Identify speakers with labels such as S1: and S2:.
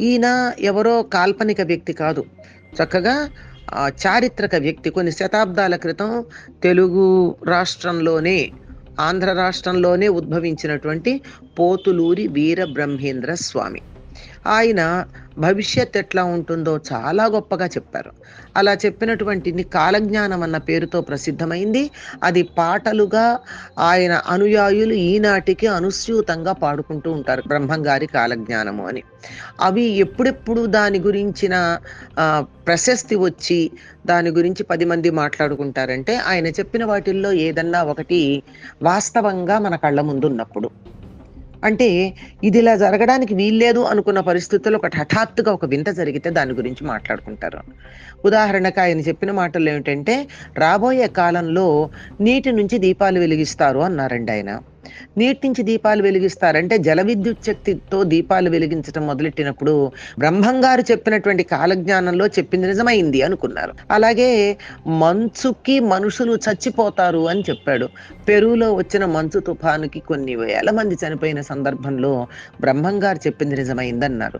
S1: ఈయన ఎవరో కాల్పనిక వ్యక్తి కాదు. చక్కగా చారిత్రక వ్యక్తి కొన్ని శతాబ్దాల క్రితం తెలుగు రాష్ట్రంలోనే ఆంధ్ర రాష్ట్రంలోనే ఉద్భవించినటువంటి పోతులూరి వీర బ్రహ్మేంద్ర స్వామి. ఆయన భవిష్యత్ ఎట్లా ఉంటుందో చాలా గొప్పగా చెప్పారు. అలా చెప్పినటువంటి కాలజ్ఞానం అన్న పేరుతో ప్రసిద్ధమైంది. అది పాటలుగా ఆయన అనుయాయులు ఈనాటికి అనుస్యూతంగా పాడుకుంటూ ఉంటారు బ్రహ్మంగారి కాలజ్ఞానము అని. అవి ఎప్పుడెప్పుడు దాని గురించిన ఆ, ప్రశస్తి వచ్చి దాని గురించి పది మంది మాట్లాడుకుంటారంటే ఆయన చెప్పిన వాటిల్లో ఏదన్నా ఒకటి వాస్తవంగా మన కళ్ళ ముందు ఉన్నప్పుడు అంటే ఇది ఇలా జరగడానికి వీల్లేదు అనుకున్న పరిస్థితుల్లో ఒకటి హఠాత్తుగా ఒక వింత జరిగితే దాని గురించి మాట్లాడుకుంటారు. ఉదాహరణకు ఆయన చెప్పిన మాటలు ఏమిటంటే రాబోయే కాలంలో నీటి నుంచి దీపాలు వెలిగిస్తారు అన్నారండి ఆయన. నీటి నుంచి దీపాలు వెలిగిస్తారంటే జల విద్యుత్ శక్తితో దీపాలు వెలిగించడం మొదలెట్టినప్పుడు బ్రహ్మంగారు చెప్పినటువంటి కాలజ్ఞానంలో చెప్పింది నిజమైంది అనుకున్నారు. అలాగే మంచుకి మనుషులు చచ్చిపోతారు అని చెప్పాడు. పెరువులో వచ్చిన మంచు తుఫానుకి కొన్ని వేల మంది చనిపోయిన సందర్భంలో బ్రహ్మంగారు చెప్పింది నిజమైందన్నారు.